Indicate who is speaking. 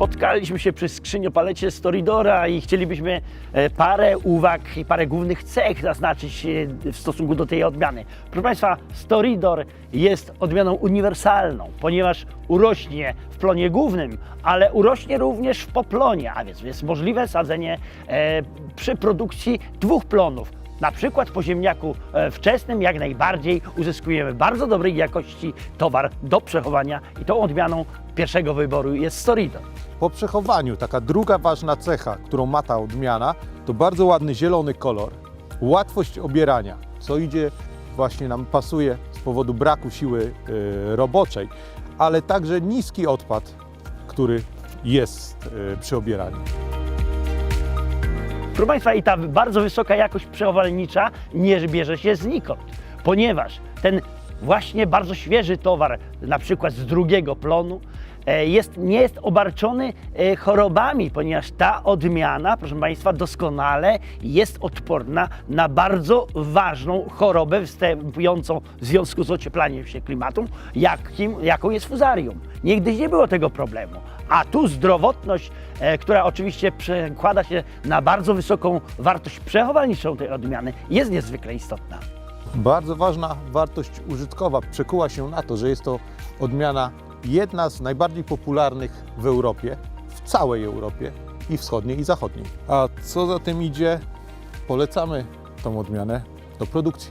Speaker 1: spotkaliśmy się przy skrzyniopalecie Storidora i chcielibyśmy e, parę uwag i parę głównych cech zaznaczyć e, w stosunku do tej odmiany. Proszę Państwa, Storidor jest odmianą uniwersalną, ponieważ urośnie w plonie głównym, ale urośnie również w poplonie, a więc jest możliwe sadzenie e, przy produkcji dwóch plonów. Na przykład po ziemniaku e, wczesnym jak najbardziej uzyskujemy bardzo dobrej jakości towar do przechowania i tą odmianą pierwszego wyboru jest Storidor.
Speaker 2: Po przechowaniu taka druga ważna cecha, którą ma ta odmiana, to bardzo ładny zielony kolor, łatwość obierania, co idzie właśnie nam pasuje z powodu braku siły y, roboczej, ale także niski odpad, który jest y, przy obieraniu.
Speaker 1: Proszę Państwa, i ta bardzo wysoka jakość przechowalnicza nie bierze się znikąd, ponieważ ten właśnie bardzo świeży towar, na przykład z drugiego plonu, e, jest, nie jest obarczony e, chorobami, ponieważ ta odmiana, proszę Państwa, doskonale jest odporna na bardzo ważną chorobę występującą w związku z ocieplaniem się klimatu, jaką jest fuzarium. Nigdy nie było tego problemu. A tu zdrowotność, e, która oczywiście przekłada się na bardzo wysoką wartość przechowalniczą tej odmiany, jest niezwykle istotna.
Speaker 2: Bardzo ważna wartość użytkowa przekuła się na to, że jest to odmiana jedna z najbardziej popularnych w Europie, w całej Europie i wschodniej i zachodniej. A co za tym idzie, polecamy tą odmianę do produkcji.